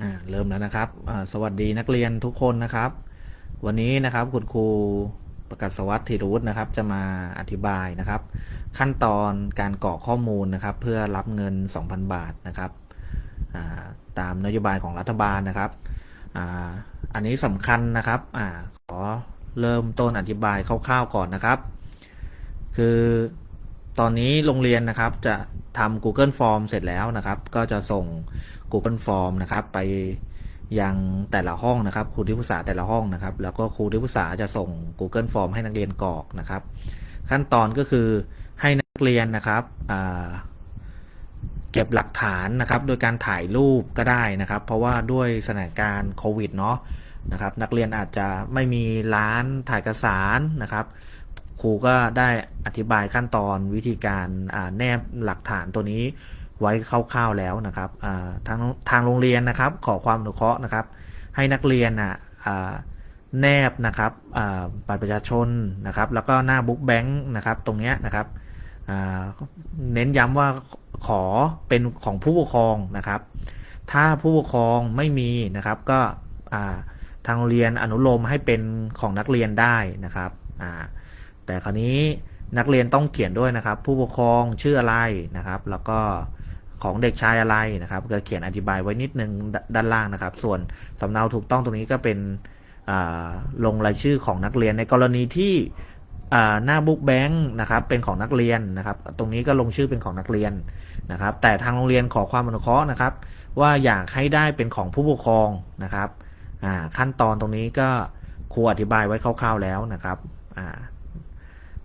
อ่าเริ่มแล้วนะครับอ่าสวัสดีนักเรียนทุกคนนะครับ วันนี้นะครับคุณครูประกาศสวัสดิ์ธีรวุฒินะครับ จะมาอธิบายนะครับ ขั้นตอนการกรอกข้อมูลนะครับ เพื่อรับเงิน 2,000 บาทนะครับอ่าตามนโยบายของรัฐบาลนะครับอ่าอันนี้สำคัญนะครับอาขอเริ่มต้นอธิบายคร่าวๆก่อนนะครับ คือ ตอนนี้โรงเรียนนะครับจะทำ Google Form เสร็จแล้วนะครับ ก็จะส่ง Google Form นะครับ ไปยังแต่ละห้องนะครับครูที่ปรึกษาแต่ละห้องนะครับ แล้วก็ครูที่ปรึกษาจะส่ง Google Form ให้นักเรียนกรอกนะครับ ขั้นตอนก็คือให้นักเรียนนะครับเก็บหลักฐานนะครับ โดยการถ่ายรูปก็ได้นะครับ เพราะว่าด้วยสถานการณ์โควิดเนาะนะครับ นักเรียนอาจจะไม่มีร้านถ่ายเอกสารนะครับ ครูก็ได้อธิบายขั้นตอนวิธีการแนบหลักฐานตัวนี้ไว้คร่าวๆแล้วนะครับทางทางโรงเรียนนะครับ ขอความอนุเคราะห์นะครับ ให้นักเรียนอะแนบนะครับบัตรประชาชนนะครับ แล้วก็หน้าบุ๊กแบงค์นะครับ ตรงนี้นะครับเน้นย้ำว่าขอเป็นของผู้ปกครองนะครับ ถ้าผู้ปกครองไม่มีนะครับ ก็ทางโรงเรียนอนุโลมให้เป็นของนักเรียนได้นะครับอ่า แต่คราวนี้นักเรียนต้องเขียนด้วยนะครับ ผู้ปกครองชื่ออะไรนะครับ แล้วก็ของเด็กชายอะไรนะครับก็เขียนอธิบายไว้นิดนึงดด้านล่างนะครับ ส่วนสำเนาถูกต้องตรงนี้ก็เป็นลงรายชื่อของนักเรียนในกรณีที่หน้าบุ๊กแบงค์นะครับเป็นของนักเรียนนะครับ ตรงนี้ก็ลงชื่อเป็นของนักเรียนนะครับ แต่ทางโรงเรียนขอความอนุเคราะห์นะครับ ว่าอยากให้ได้เป็นของผู้ปกครองนะครับขั้นตอนตรงนี้ก็ครูอธิบายไว้คร่าวๆแล้วนะครับ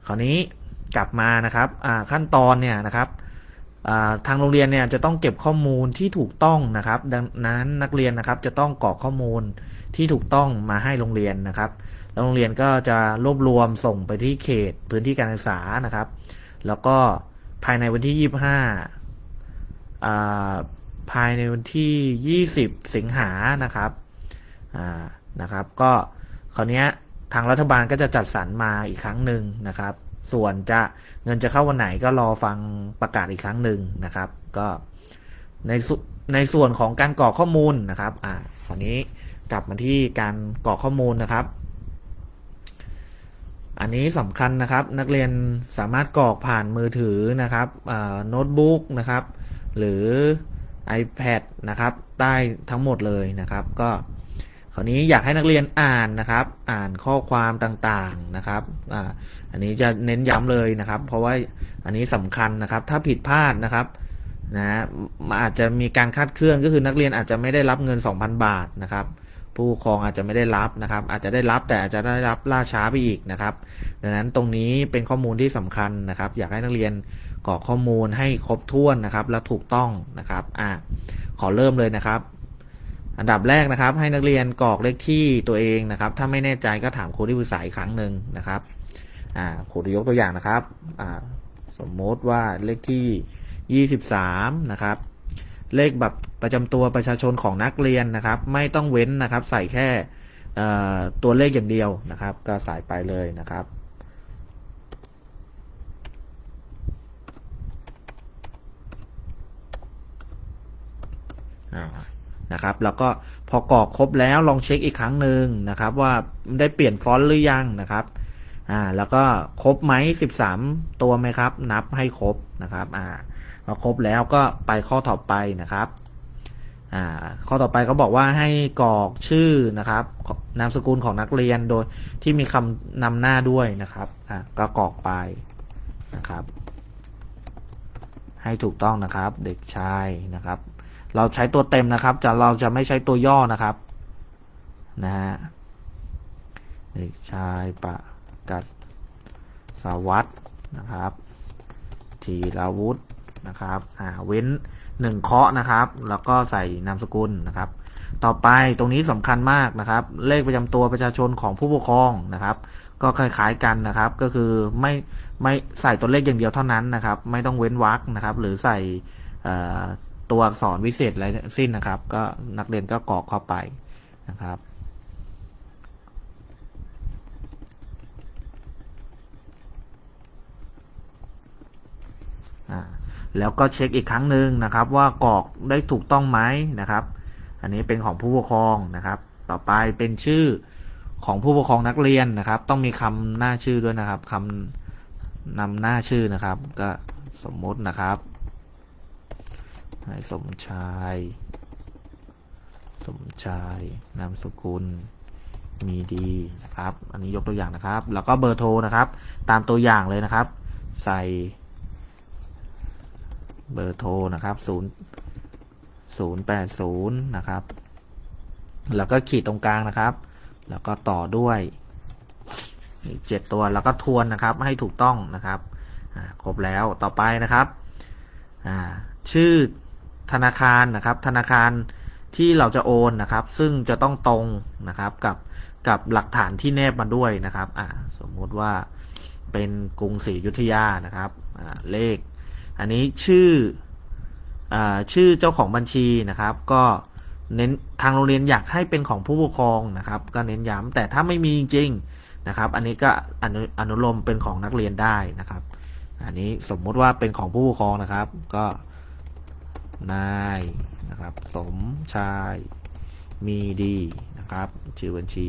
คราวนี้กลับมานะครับขั้นตอนเนี่ยนะครับทางโรงเรียนเนี่ยจะต้องเก็บข้อมูลที่ถูกต้องนะครับ ดังนั้นนักเรียนนะครับจะต้องกรอกข้อมูลที่ถูกต้องมาให้โรงเรียนนะครับแล้วโรงเรียนก็จะรวบรวมส่งไปที่เขตพื้นที่การศึกษานะครับ แล้วก็ภายในวันที่ 25าภายในวันที่ 20 สิงหานะครับนะครับ ก็คราวนี้ ทางรัฐบาลก็จะจัดสรรมาอีกครั้งหนึ่งนะครับ ส่วนจะเงินจะเข้าวันไหนก็รอฟังประกาศอีกครั้งหนึ่งนะครับ ก็ในสในส่วนของการกรอกข้อมูลนะครับ อ่าคราวนี้กลับมาที่การกรอกข้อมูลนะครับ อันนี้สำคัญนะครับ นักเรียนสามารถกรอกผ่านมือถือนะครับโน้ตบุ๊กนะครับ หรือ iPad นะครับได้ทั้งหมดเลยนะครับ ก็ คราวนี้อยากให้นักเรียนอ่านนะครับ อ่านข้อความต่างๆนะครับอ่าอันนี้จะเน้นย้ำเลยนะครับ เพราะว่าอันนี้สำคัญนะครับ ถ้าผิดพลาดนะครับนะอาจจะมีการคาดเคลื่อนก็คือนักเรียนอาจจะไม่ได้รับเงิน 2,000 บาทนะครับ ผู้ปกครองอาจจะไม่ได้รับนะครับ อาจจะได้รับแต่อาจจะได้รับล่าช้าไปอีกนะครับ ดังนั้นตรงนี้เป็นข้อมูลที่สำคัญนะครับ อยากให้นักเรียนกรอกข้อมูลให้ครบถ้วนนะครับ และถูกต้องนะครับอ่าขอเริ่มเลยนะครับ อันดับแรกนะครับ ให้นักเรียนกรอกเลขที่ตัวเองนะครับ ถ้าไม่แน่ใจก็ถามครูที่ปรึกษาอีกครั้งหนึ่งนะครับอ่าครูจะยกตัวอย่างนะครับอ่าสมมติว่าเลขที่ 23 นะครับ เลขแบบประจำตัวประชาชนของนักเรียนนะครับ ไม่ต้องเว้นนะครับ ใส่แค่ตัวเลขอย่างเดียวนะครับ ก็ใส่ไปเลยนะครับอ่า นะครับ แล้วก็พอกรอกครบแล้วลองเช็คอีกครั้งหนึ่งนะครับ ว่าได้เปลี่ยนฟอนต์หรือยังนะครับอ่าแล้วก็ครบไหมสิบสามตัวไหมครับ นับให้ครบนะครับอ่าพอครบแล้วก็ไปข้อต่อไปนะครับอ่าข้อต่อไปเขาบอกว่าให้กรอกชื่อนะครับ นามสกุลของนักเรียนโดยที่มีคำนำหน้าด้วยนะครับอ่าก็กรอกไปนะครับ ให้ถูกต้องนะครับ เด็กชายนะครับ เราใช้ตัวเต็มนะครับจะเราจะไม่ใช้ตัวย่อนะครับ นะฮะเด็กชายปะกัดสวัสดนะครับทีราวุธนะครับ อ่า เว้นหนึ่งเคาะนะครับ แล้วก็ใส่นามสกุลนะครับ ต่อไปตรงนี้สำคัญมากนะครับ เลขประจำตัวประชาชนของผู้ปกครองนะครับ ก็คล้ายๆกันนะครับ ก็คือไม่ไม่ใส่ตัวเลขอย่างเดียวเท่านั้นนะครับ ไม่ต้องเว้นวรรคนะครับ หรือใส่ ตัวอักษรวิเศษอะไรสิ้นนะครับ ก็นักเรียนก็กรอกเข้าไปนะครับแล้วก็เช็คอีกครั้งหนึ่งนะครับว่ากรอกได้ถูกต้องไหมนะครับ อันนี้เป็นของผู้ปกครองนะครับ ต่อไปเป็นชื่อของผู้ปกครองนักเรียนนะครับ ต้องมีคำหน้าชื่อด้วยนะครับคำนำหน้าชื่อนะครับ ก็สมมตินะครับ นายสมชาย สมชายนามสกุล มีดีนะครับ อันนี้ยกตัวอย่างนะครับ แล้วก็เบอร์โทรนะครับ ตามตัวอย่างเลยนะครับ ใส่เบอร์โทรนะครับศูนย์ศูนย์แปดศูนย์นะครับ แล้วก็ขีดตรงกลางนะครับ แล้วก็ต่อด้วยอีกเจ็ดตัว แล้วก็ทวนนะครับ ให้ถูกต้องนะครับครบแล้ว ต่อไปนะครับ ชื่อ ธนาคารนะครับ ธนาคารที่เราจะโอนนะครับ ซึ่งจะต้องตรงนะครับกับกับหลักฐานที่แนบมาด้วยนะครับอ่าสมมติว่าเป็นกรุงศรีอยุธยานะครับอ่าเลข อันนี้ชื่ออาชื่อเจ้าของบัญชีนะครับ ก็เน้นทางโรงเรียนอยากให้เป็นของผู้ปกครองนะครับ ก็เน้นย้ำแต่ถ้าไม่มีจริงนะครับ อันนี้ก็อนุอนุโลมเป็นของนักเรียนได้นะครับ อันนี้สมมุติว่าเป็นของผู้ปกครองนะครับ ก็ นายนะครับ สมชาย มีดีนะครับชื่อบัญชี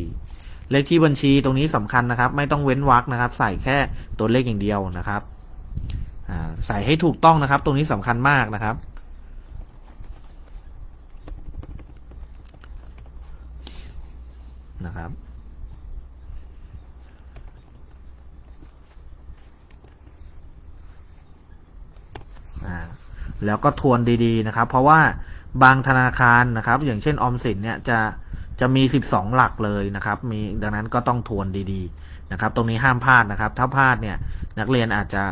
เลขที่บัญชีตรงนี้สำคัญนะครับ ไม่ต้องเว้นวรรคนะครับ ใส่แค่ตัวเลขอย่างเดียวนะครับใส่ให้ถูกต้องนะครับ ตรงนี้สำคัญมากนะครับนะครับ อ่า แล้วก็ทวนดีๆนะครับ เพราะว่าบางธนาคารนะครับ อย่างเช่นออมสินเนี่ยจะจะมี 12 หลักเลยนะครับ มีดังนั้นก็ต้องทวนดีๆนะครับ ตรงนี้ห้ามพลาดนะครับ ถ้าพลาดเนี่ยนักเรียนอาจจะ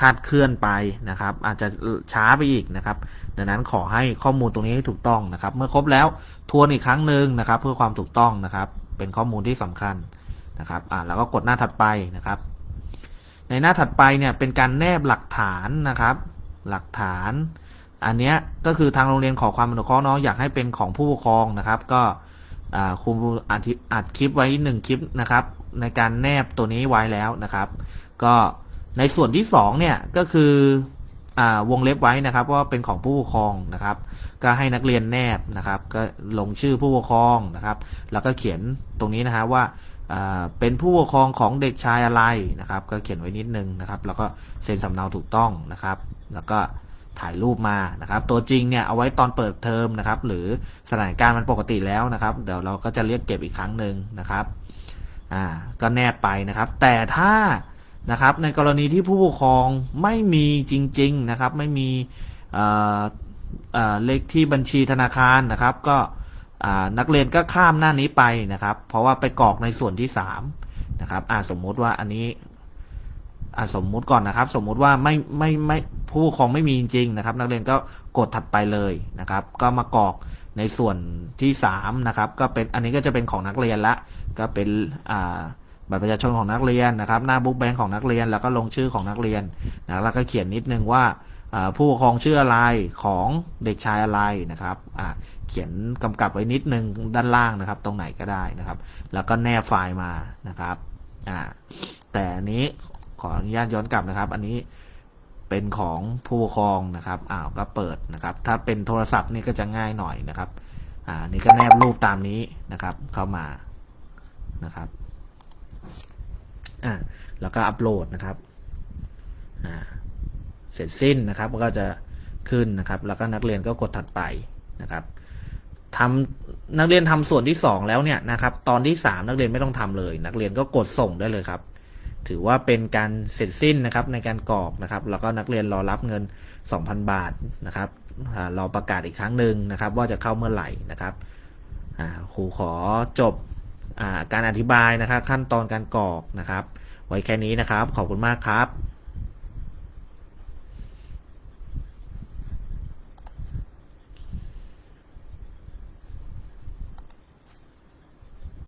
คาดเคลื่อนไปนะครับ อาจจะช้าไปอีกนะครับ ดังนั้นขอให้ข้อมูลตรงนี้ให้ถูกต้องนะครับ เมื่อครบแล้วทวนอีกครั้งหนึ่งนะครับ เพื่อความถูกต้องนะครับ เป็นข้อมูลที่สำคัญนะครับอ่าแล้วก็กดหน้าถัดไปนะครับ ในหน้าถัดไปเนี่ยเป็นการแนบหลักฐานนะครับ หลักฐาน อันเนี้ยก็คือทางโรงเรียนขอความอนุเคราะห์เนาะอยากให้เป็นของผู้ปกครองนะครับ ก็ครูอัดอัดคลิปไว้หนึ่งคลิปนะครับ ในการแนบตัวนี้ไว้แล้วนะครับ ก็ในส่วนที่สองเนี่ยก็คืออวงเล็บไว้นะครับว่าเป็นของผู้ปกครองนะครับ ก็ให้นักเรียนแนบนะครับ ก็ลงชื่อผู้ปกครองนะครับ แล้วก็เขียนตรงนี้นะฮะว่าเป็นผู้ปกครองของเด็กชายอะไรนะครับ ก็เขียนไว้นิดนึงนะครับ แล้วก็เซ็นสำเนาถูกต้องนะครับ แล้วก็ถ่ายรูปมานะครับ ตัวจริงเนี่ยเอาไว้ตอนเปิดเทอมนะครับ หรือสถานการณ์มันปกติแล้วนะครับ เดี๋ยวเราก็จะเรียกเก็บอีกครั้งหนึ่งนะครับอ่าก็แนบไปนะครับ แต่ถ้านะครับในกรณีที่ผู้ปกครองไม่มีจริง ๆนะครับ ไม่มีเอ่อเอ่อเลขที่บัญชีธนาคารนะครับ ก็นักเรียนก็ข้ามหน้านี้ไปนะครับ เพราะว่าไปกรอกในส่วนที่สามนะครับอ่าสมมุติว่าอันนี้ สมมุติก่อนนะครับ สมมุติว่าไม่ไม่ไม่ผู้ปกครองไม่มีจริงนะครับ นักเรียนก็กดถัดไปเลยนะครับ ก็มากรอกในส่วนที่สามนะครับก็เป็นอันนี้ก็จะเป็นของนักเรียนละ ก็เป็นอ่าบัตรประชาชนของนักเรียนนะครับ หน้าบุ๊กแบงของนักเรียนแล้วก็ลงชื่อของนักเรียนนะแล้วก็เขียนนิดนึงว่าผู้ปกครองชื่ออะไรของเด็กชายอะไรนะครับเขียนกำกับไว้นิดนึงด้านล่างนะครับ ตรงไหนก็ได้นะครับ แล้วก็แนบไฟล์มานะครับแต่อันนี้ ขออนุญาตย้อนกลับนะครับ อันนี้เป็นของผู้ปกครองนะครับอ้าวก็เปิดนะครับ ถ้าเป็นโทรศัพท์นี่ก็จะง่ายหน่อยนะครับ อ่านี่ก็แนบรูปตามนี้นะครับ เข้ามานะครับอ่าแล้วก็อัปโหลดนะครับอ่าเสร็จสิ้นนะครับก็จะขึ้นนะครับ แล้วก็นักเรียนก็กดถัดไปนะครับทำนักเรียนทำส่วนที่สองแล้วเนี่ยนะครับ ตอนที่สามนักเรียนไม่ต้องทำเลย นักเรียนก็กดส่งได้เลยครับ ถือว่าเป็นการเสร็จสิ้นนะครับในการกรอกนะครับ แล้วก็นักเรียนรอรับเงิน 2,000 บาทนะครับอ่ารอประกาศอีกครั้งหนึ่งนะครับ ว่าจะเข้าเมื่อไหร่นะครับครูขอจบอการอธิบายนะครับ ขั้นตอนการกรอกนะครับ ไว้แค่นี้นะครับ ขอบคุณมากครับ